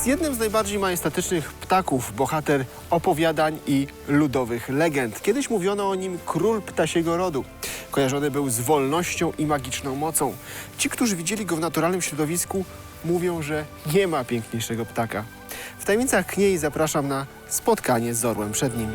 Jest jednym z najbardziej majestatycznych ptaków, bohater opowiadań i ludowych legend. Kiedyś mówiono o nim król ptasiego rodu. Kojarzony był z wolnością i magiczną mocą. Ci, którzy widzieli go w naturalnym środowisku, mówią, że nie ma piękniejszego ptaka. W tajemnicach Kniei zapraszam na spotkanie z orłem przed nim.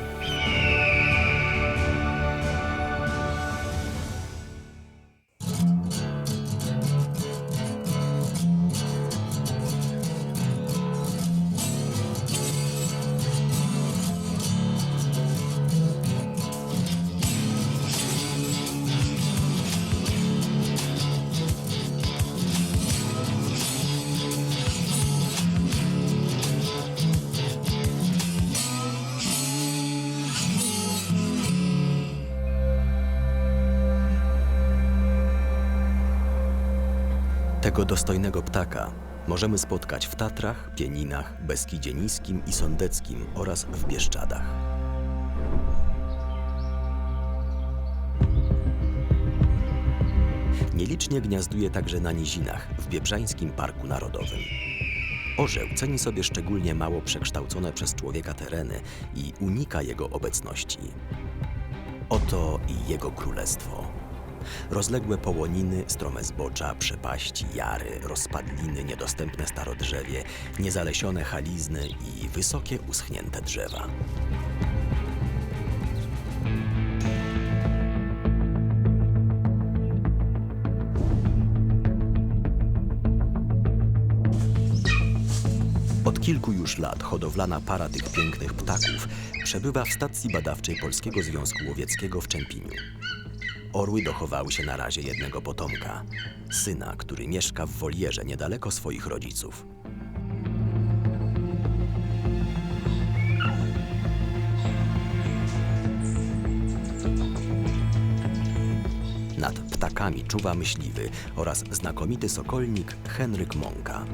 Tego dostojnego ptaka możemy spotkać w Tatrach, Pieninach, Beskidzie Niskim i Sądeckim oraz w Bieszczadach. Nielicznie gniazduje także na nizinach w Biebrzańskim Parku Narodowym. Orzeł ceni sobie szczególnie mało przekształcone przez człowieka tereny i unika jego obecności. Oto i jego królestwo. Rozległe połoniny, strome zbocza, przepaści, jary, rozpadliny, niedostępne starodrzewie, niezalesione halizny i wysokie uschnięte drzewa. Od kilku już lat hodowlana para tych pięknych ptaków przebywa w stacji badawczej Polskiego Związku Łowieckiego w Czempiniu. Orły dochowały się na razie jednego potomka, syna, który mieszka w wolierze niedaleko swoich rodziców. Nad ptakami czuwa myśliwy oraz znakomity sokolnik Henryk Mąka.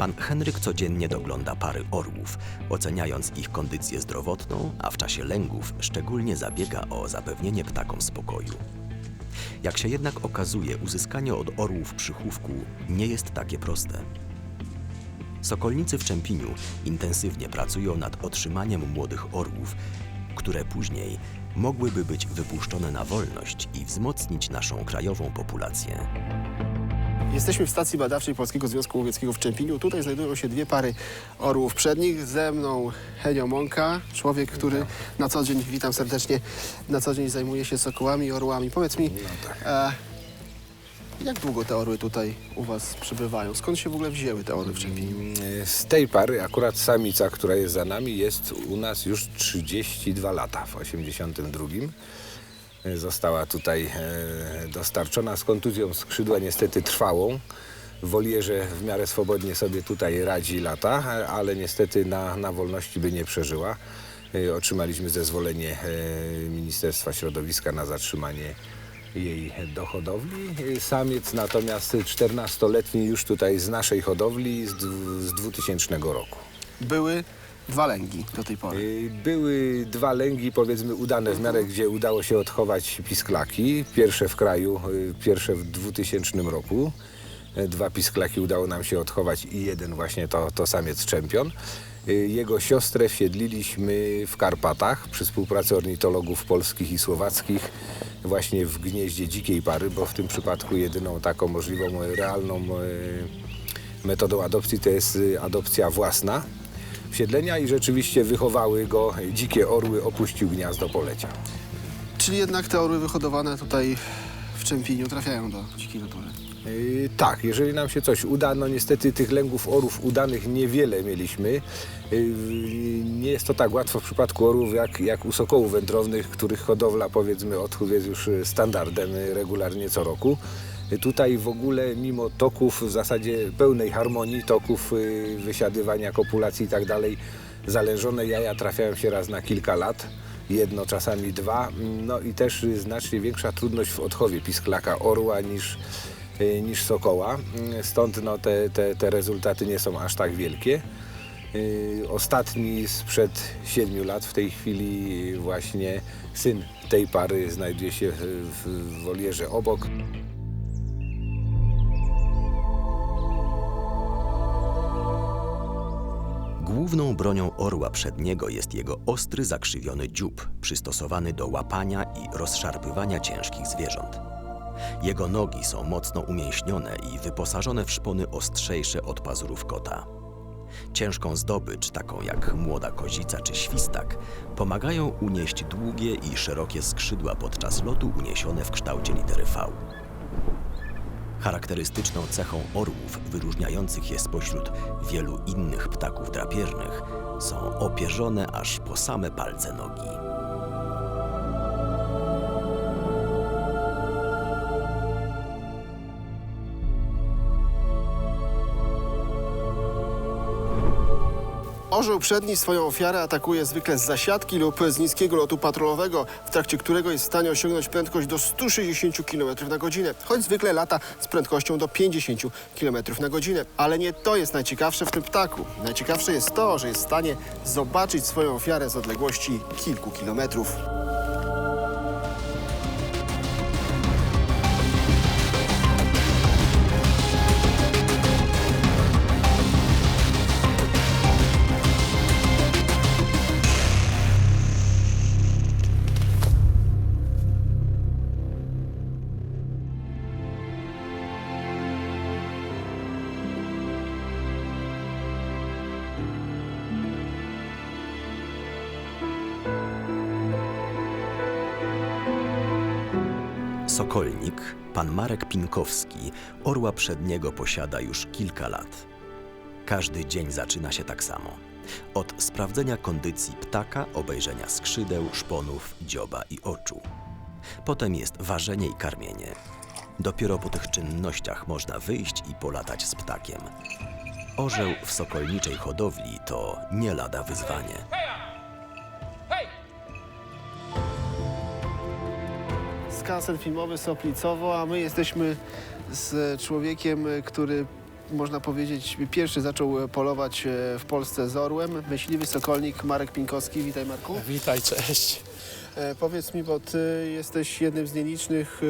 Pan Henryk codziennie dogląda pary orłów, oceniając ich kondycję zdrowotną, a w czasie lęgów szczególnie zabiega o zapewnienie ptakom spokoju. Jak się jednak okazuje, uzyskanie od orłów przychówku nie jest takie proste. Sokolnicy w Czempiniu intensywnie pracują nad otrzymaniem młodych orłów, które później mogłyby być wypuszczone na wolność i wzmocnić naszą krajową populację. Jesteśmy w stacji badawczej Polskiego Związku Łowieckiego w Czempiniu. Tutaj znajdują się dwie pary orłów przednich. Ze mną Henio Mąka, człowiek, który na co dzień, witam serdecznie, na co dzień zajmuje się sokołami i orłami. Powiedz mi, e, jak długo te orły tutaj u Was przybywają? Skąd się w ogóle wzięły te orły w Czempiniu? Z tej pary akurat samica, która jest za nami, jest u nas już 32 lata, w 82. Została tutaj e, dostarczona z kontuzją skrzydła, niestety trwałą. Wolierze w miarę swobodnie sobie tutaj radzi lata, ale niestety na, na wolności by nie przeżyła. E, Otrzymaliśmy zezwolenie e, Ministerstwa Środowiska na zatrzymanie jej do hodowli. Samiec natomiast 14-letni już tutaj z naszej hodowli z 2000 roku. Były dwa lęgi do tej pory. Y, Były dwa lęgi, powiedzmy, udane w miarę, gdzie udało się odchować pisklaki. Pierwsze w kraju, y, pierwsze w 2000 roku. Y, Dwa pisklaki udało nam się odchować i jeden właśnie to, to samiec czempion. Jego siostrę wsiedliliśmy w Karpatach przy współpracy ornitologów polskich i słowackich właśnie w gnieździe dzikiej pary, bo w tym przypadku jedyną taką możliwą, realną metodą adopcji to jest adopcja własna wsiedlenia i rzeczywiście wychowały go dzikie orły, opuścił gniazdo, poleciał. Czyli jednak te orły wyhodowane tutaj w Czempiniu trafiają do dzikiej natury. Yy, tak, jeżeli nam się coś uda, no niestety tych lęgów orów udanych niewiele mieliśmy. Yy, nie jest to tak łatwo w przypadku orłów jak, jak u sokołów wędrownych, których hodowla powiedzmy odchów jest już standardem regularnie co roku. Tutaj w ogóle mimo toków, w zasadzie pełnej harmonii toków, y, wysiadywania kopulacji i tak dalej, jaja trafiają się raz na kilka lat. jedno, czasami dwa. No i też znacznie większa trudność w odchowie pisklaka orła niż, y, niż sokoła. Stąd no, te, te, te rezultaty nie są aż tak wielkie. Y, Ostatni sprzed siedmiu lat, w tej chwili właśnie syn tej pary znajduje się w wolierze obok. Główną bronią orła przedniego jest jego ostry, zakrzywiony dziób, przystosowany do łapania i rozszarpywania ciężkich zwierząt. Jego nogi są mocno umięśnione i wyposażone w szpony ostrzejsze od pazurów kota. Ciężką zdobycz, taką jak młoda kozica czy świstak, pomagają unieść długie i szerokie skrzydła podczas lotu uniesione w kształcie litery V. Charakterystyczną cechą orłów, wyróżniających je spośród wielu innych ptaków drapieżnych, są opierzone aż po same palce nogi. Orzeł przedni swoją ofiarę atakuje zwykle z zasiadki lub z niskiego lotu patrolowego, w trakcie którego jest w stanie osiągnąć prędkość do 160 km na godzinę, choć zwykle lata z prędkością do 50 km na godzinę. Ale nie to jest najciekawsze w tym ptaku. Najciekawsze jest to, że jest w stanie zobaczyć swoją ofiarę z odległości kilku kilometrów. Sokolnik, pan Marek Pinkowski, orła przedniego posiada już kilka lat. Każdy dzień zaczyna się tak samo. Od sprawdzenia kondycji ptaka, obejrzenia skrzydeł, szponów, dzioba i oczu. Potem jest ważenie i karmienie. Dopiero po tych czynnościach można wyjść i polatać z ptakiem. Orzeł w sokolniczej hodowli to nie lada wyzwanie. Skansen filmowy Soplicowo, a my jesteśmy z człowiekiem, który można powiedzieć pierwszy zaczął polować e, w Polsce z orłem. Myśliwy sokolnik Marek Pinkowski. Witaj Marku. Witaj, cześć. E, powiedz mi, bo ty jesteś jednym z nielicznych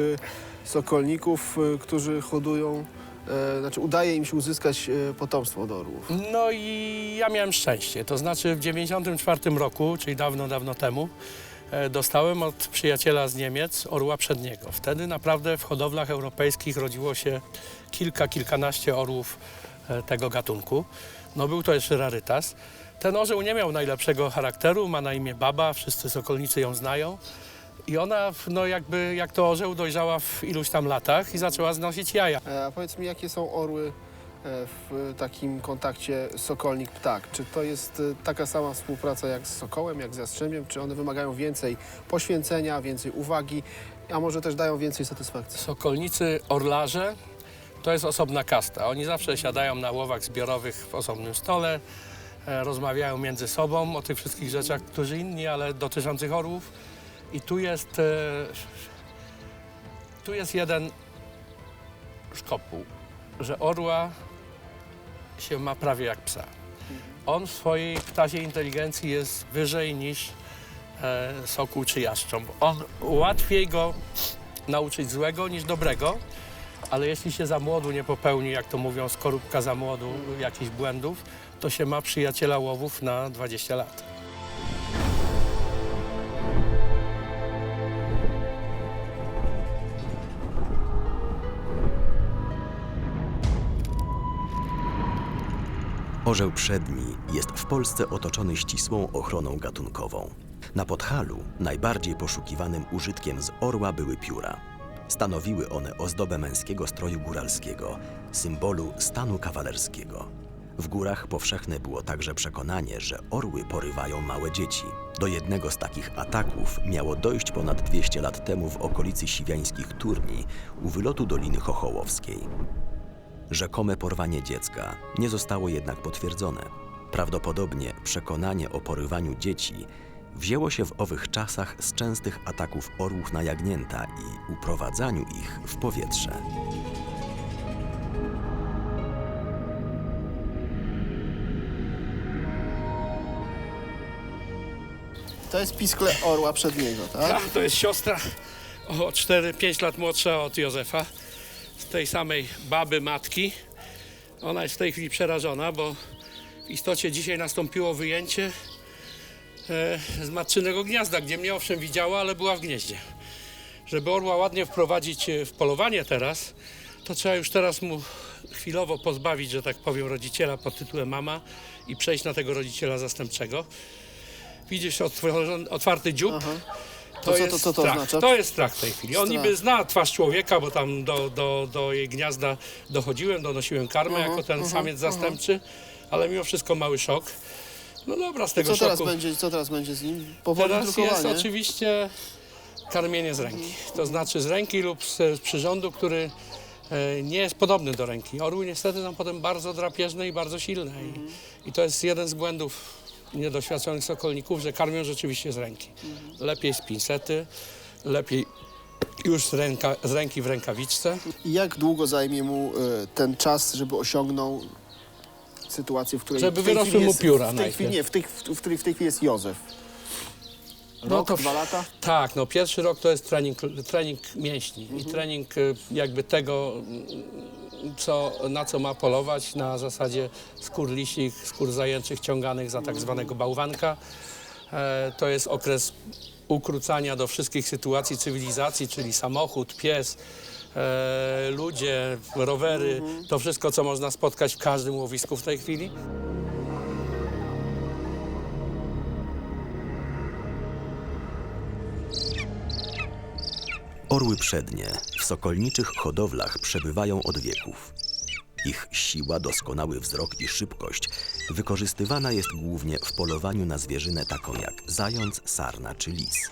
e, sokolników, którzy hodują, e, znaczy udaje im się uzyskać e, potomstwo od orłów. No i ja miałem szczęście. To znaczy w 94 roku, czyli dawno, dawno temu, dostałem od przyjaciela z Niemiec orła przedniego. Wtedy naprawdę w hodowlach europejskich rodziło się kilka, kilkanaście orłów e, tego gatunku. No był to jeszcze rarytas. Ten orzeł nie miał najlepszego charakteru, ma na imię Baba, wszyscy sokolnicy ją znają. I ona, no jakby, jak to orzeł, dojrzała w iluś tam latach i zaczęła znosić jaja. E, A powiedz mi, jakie są orły e, w takim kontakcie sokolnik-ptak? Czy to jest e, taka sama współpraca jak z sokołem, jak z jastrzębiem? Czy one wymagają więcej poświęcenia, więcej uwagi, a może też dają więcej satysfakcji? Sokolnicy orlarze to jest osobna kasta. Oni zawsze siadają na łowach zbiorowych w osobnym stole, e, rozmawiają między sobą o tych wszystkich rzeczach, którzy inni, ale dotyczących orłów. I tu jest, e, tu jest jeden szkopuł, że orła się ma prawie jak psa. On w swojej ptasiej inteligencji jest wyżej niż e, sokół czy jaszcząb. On łatwiej go nauczyć złego niż dobrego, ale jeśli się za młodu nie popełni, jak to mówią, skorupka za młodu, jakichś błędów, to się ma przyjaciela łowów na 20 lat. Orzeł przedni jest w Polsce otoczony ścisłą ochroną gatunkową. Na Podhalu najbardziej poszukiwanym użytkiem z orła były pióra. Stanowiły one ozdobę męskiego stroju góralskiego, symbolu stanu kawalerskiego. W górach powszechne było także przekonanie, że orły porywają małe dzieci. Do jednego z takich ataków miało dojść ponad 200 lat temu w okolicy siwiańskich turni u wylotu Doliny Chochołowskiej. Rzekome porwanie dziecka nie zostało jednak potwierdzone. Prawdopodobnie przekonanie o porywaniu dzieci wzięło się w owych czasach z częstych ataków orłów na jagnięta i uprowadzaniu ich w powietrze. To jest piskle orła przedniego, tak? Tak, to jest siostra o 4-5 lat młodsza od Józefa tej samej baby, matki. Ona jest w tej chwili przerażona, bo w istocie dzisiaj nastąpiło wyjęcie e, z matczynego gniazda, gdzie mnie owszem widziała, ale była w gnieździe. Żeby orła ładnie wprowadzić e, w polowanie teraz, to trzeba już teraz mu chwilowo pozbawić, że tak powiem, rodziciela pod tytułem mama i przejść na tego rodziciela zastępczego. Widzisz otwarty dziób. To co to- jest co to strach. oznacza? To jest strach w tej chwili. On Strach. niby zna twarz człowieka, bo tam do, do, do jej gniazda dochodziłem, donosiłem karmę Mhm, jako ten samiec zastępczy, ale mimo wszystko mały szok. No dobra, z tego Co teraz, szoku. będzie, co teraz będzie z nim? Powoli Teraz jest drukowanie. oczywiście karmienie z ręki. To znaczy z ręki lub z, z przyrządu, który e, nie jest podobny do ręki. Orły niestety są potem bardzo drapieżne i bardzo silne. I, I to jest jeden z błędów niedoświadczonych sokolników, że karmią rzeczywiście z ręki. Lepiej z pincety, lepiej już z, ręka, z ręki w rękawiczce. I jak długo zajmie mu e, ten czas, żeby osiągnął sytuację, w której... Żeby w tej wyrosły chwili mu jest- pióra W tej najpierw. chwili, nie, w, tej, w, w której w tej chwili jest Józef. No Rok, to- dwa lata? Tak, no pierwszy rok to jest trening, trening mięśni i trening y, jakby tego, co, na co ma polować na zasadzie skór lisich, skór zajęczych ciąganych za tak zwanego bałwanka. E, to jest okres ukrócania do wszystkich sytuacji cywilizacji, czyli samochód, pies, e, ludzie, rowery, to wszystko, co można spotkać w każdym łowisku w tej chwili. Orły przednie w sokolniczych hodowlach przebywają od wieków. Ich siła, doskonały wzrok i szybkość wykorzystywana jest głównie w polowaniu na zwierzynę taką jak zając, sarna czy lis.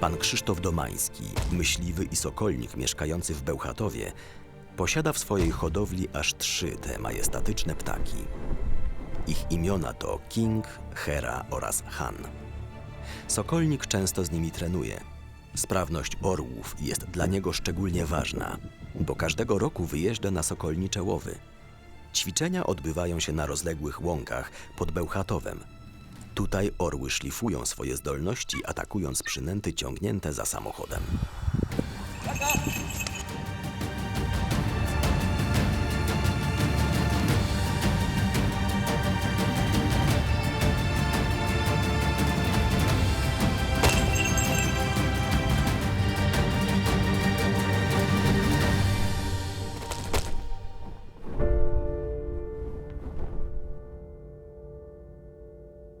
Pan Krzysztof Domański, myśliwy i sokolnik mieszkający w Bełchatowie, posiada w swojej hodowli aż trzy te majestatyczne ptaki. Ich imiona to King, Hera oraz Han. Sokolnik często z nimi trenuje. Sprawność orłów jest dla niego szczególnie ważna, bo każdego roku wyjeżdża na sokolnicze łowy. Ćwiczenia odbywają się na rozległych łąkach pod Bełchatowem. Tutaj orły szlifują swoje zdolności, atakując przynęty ciągnięte za samochodem.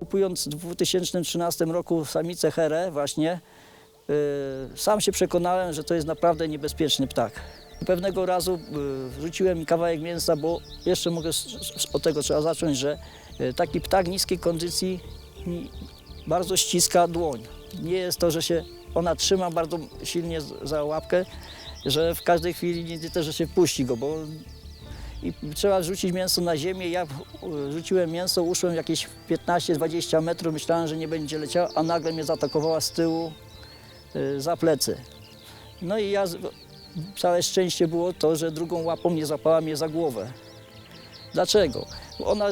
Kupując w 2013 roku samicę herę właśnie, yy, sam się przekonałem, że to jest naprawdę niebezpieczny ptak. Pewnego razu yy, wrzuciłem kawałek mięsa, bo jeszcze mogę od tego trzeba zacząć, że yy, taki ptak niskiej kondycji bardzo ściska dłoń. Nie jest to, że się ona trzyma bardzo silnie za łapkę, że w każdej chwili nie też, że się puści go, bo i trzeba rzucić mięso na ziemię. Ja rzuciłem mięso, uszłem jakieś 15-20 metrów, myślałem, że nie będzie leciała, a nagle mnie zaatakowała z tyłu e, za plecy. No i ja, całe szczęście było to, że drugą łapą nie zapała mnie za głowę. Dlaczego? Ona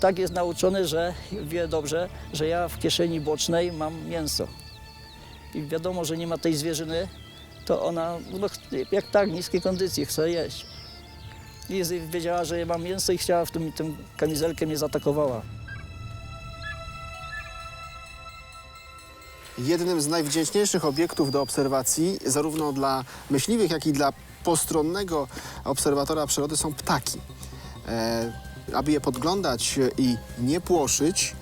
tak jest nauczony, że wie dobrze, że ja w kieszeni bocznej mam mięso. I wiadomo, że nie ma tej zwierzyny, to ona, no, jak tak, niskiej kondycji, chce jeść. I wiedziała, że ja mam mięso i chciała w tym, tym kamizelkę mnie zaatakowała. Jednym z najwdzięczniejszych obiektów do obserwacji, zarówno dla myśliwych, jak i dla postronnego obserwatora przyrody są ptaki. E, aby je podglądać i nie płoszyć,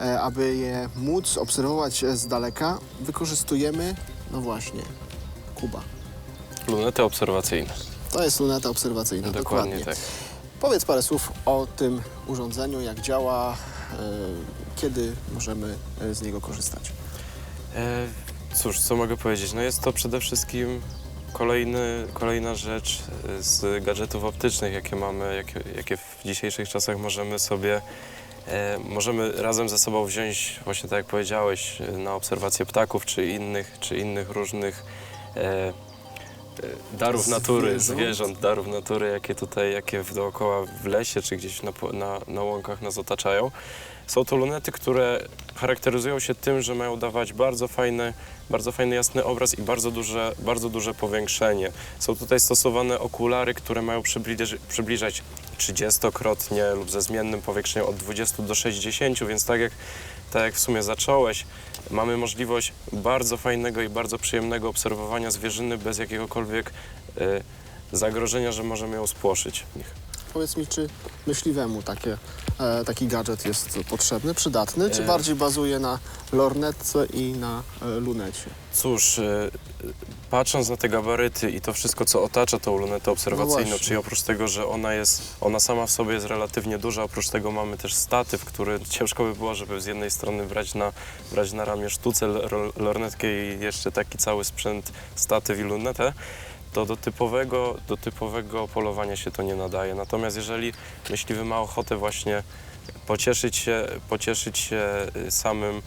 e, aby je móc obserwować z daleka, wykorzystujemy, no właśnie, Kuba. Lunety obserwacyjne. To jest luneta obserwacyjna, Dokładnie, dokładnie. tak. Powiedz parę słów o tym urządzeniu, jak działa, e, kiedy możemy e, z niego korzystać. E, cóż, co mogę powiedzieć? No jest to przede wszystkim kolejny, kolejna rzecz z gadżetów optycznych, jakie mamy, jakie, jakie w dzisiejszych czasach możemy sobie, e, możemy razem ze sobą wziąć, właśnie tak jak powiedziałeś, na obserwację ptaków, czy innych, czy innych różnych e, darów natury, Zwierząt. darów natury, jakie tutaj, jakie dookoła w lesie czy gdzieś na, na, na łąkach nas otaczają. Są to lunety, które charakteryzują się tym, że mają dawać bardzo fajny, bardzo fajny jasny obraz i bardzo duże, bardzo duże powiększenie. Są tutaj stosowane okulary, które mają przybliż, przybliżać 30-krotnie lub ze zmiennym powiększeniem od 20 do 60, więc tak jak, tak jak w sumie zacząłeś, mamy możliwość bardzo fajnego i bardzo przyjemnego obserwowania zwierzyny bez jakiegokolwiek e, zagrożenia, że możemy ją spłoszyć. Powiedz mi, czy myśliwemu takie, e, taki gadżet jest potrzebny, przydatny, czy bardziej bazuje na lornetce i na e, lunecie? Cóż, e, patrząc na te gabaryty i to wszystko, co otacza tą lunetę obserwacyjną, właśnie. czyli oprócz tego, że ona jest, ona sama w sobie jest relatywnie duża, oprócz tego mamy też statyw, który ciężko by było, żeby z jednej strony brać na, brać na ramię sztucę, l- lornetkę i jeszcze taki cały sprzęt, statyw i lunetę, to do typowego, do typowego polowania się to nie nadaje. Natomiast jeżeli myśliwy ma ochotę właśnie pocieszyć się, pocieszyć się y, samym,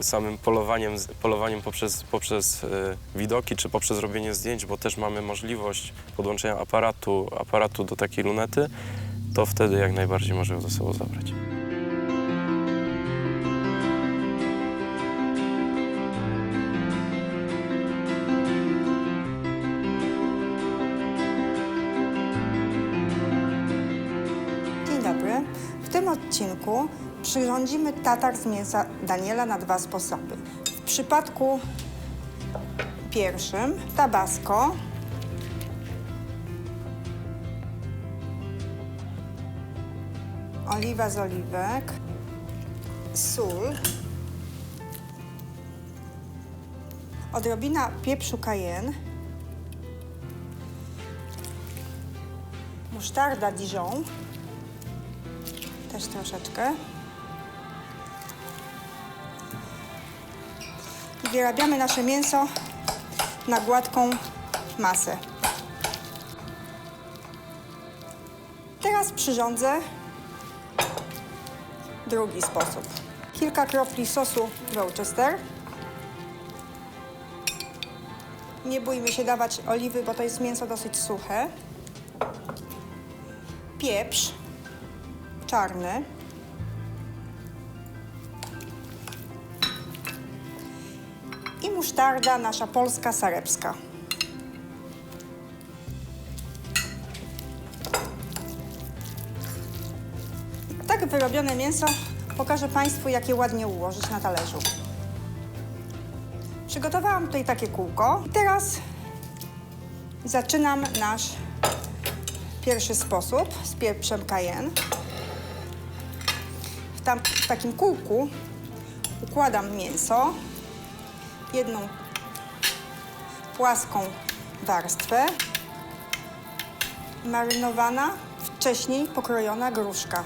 samym polowaniem, polowaniem poprzez, poprzez y, widoki czy poprzez robienie zdjęć, bo też mamy możliwość podłączenia aparatu, aparatu do takiej lunety, to wtedy jak najbardziej może ją ze sobą zabrać. Przyrządzimy tatar z mięsa Daniela na dwa sposoby. W przypadku pierwszym tabasco, oliwa z oliwek, sól, odrobina pieprzu cayenne, musztarda Dijon, też troszeczkę. Wyrabiamy nasze mięso na gładką masę. Teraz przyrządzę drugi sposób. Kilka kropli sosu Worcester. Nie bójmy się dawać oliwy, bo to jest mięso dosyć suche. Pieprz czarny. Musztarda nasza polska sarebska. Tak wyrobione mięso pokażę Państwu, jak je ładnie ułożyć na talerzu. Przygotowałam tutaj takie kółko. I teraz zaczynam nasz pierwszy sposób z pieprzem cayenne. W, tam, w takim kółku układam mięso, jedną płaską warstwę, marynowana, wcześniej pokrojona gruszka.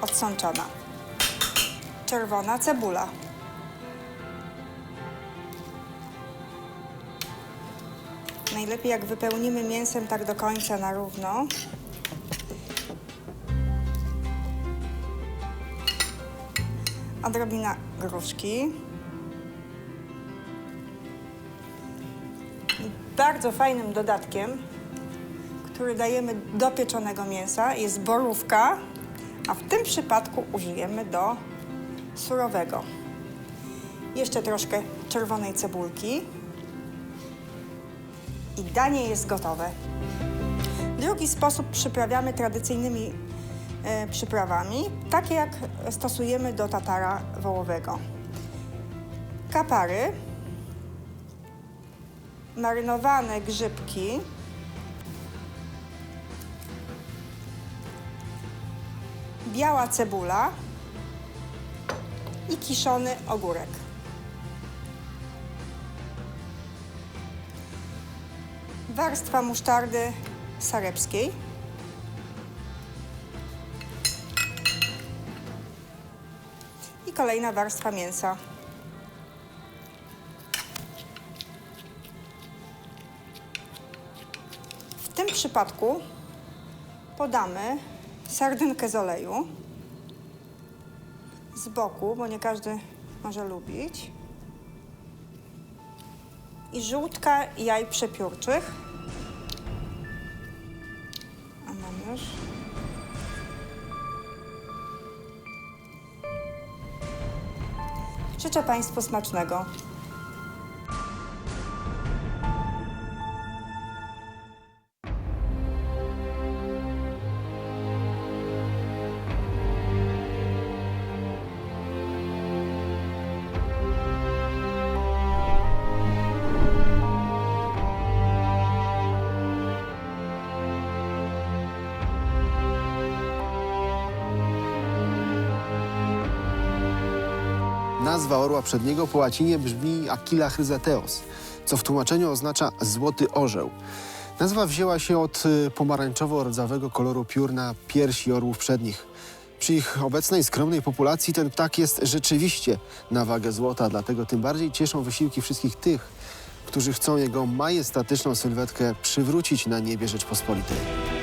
Odsączona. Czerwona cebula. Najlepiej jak wypełnimy mięsem tak do końca na równo. Odrobina gruszki. Bardzo fajnym dodatkiem, który dajemy do pieczonego mięsa jest borówka, a w tym przypadku użyjemy do surowego. Jeszcze troszkę czerwonej cebulki i danie jest gotowe. Drugi sposób przyprawiamy tradycyjnymi przyprawami, takie jak stosujemy do tatara wołowego. Kapary, marynowane grzybki, biała cebula i kiszony ogórek. warstwa musztardy sarebskiej. Kolejna warstwa mięsa. W tym przypadku podamy sardynkę z oleju z boku, bo nie każdy może lubić. i żółtka jaj przepiórczych. A mam już. Życzę Państwu smacznego. Orła przedniego po łacinie brzmi Aquila chryzateos, co w tłumaczeniu oznacza złoty orzeł. Nazwa wzięła się od y, pomarańczowo-rdzawego koloru piór na piersi orłów przednich. Przy ich obecnej skromnej populacji ten ptak jest rzeczywiście na wagę złota, dlatego tym bardziej cieszą wysiłki wszystkich tych, którzy chcą jego majestatyczną sylwetkę przywrócić na niebie Rzeczpospolitej.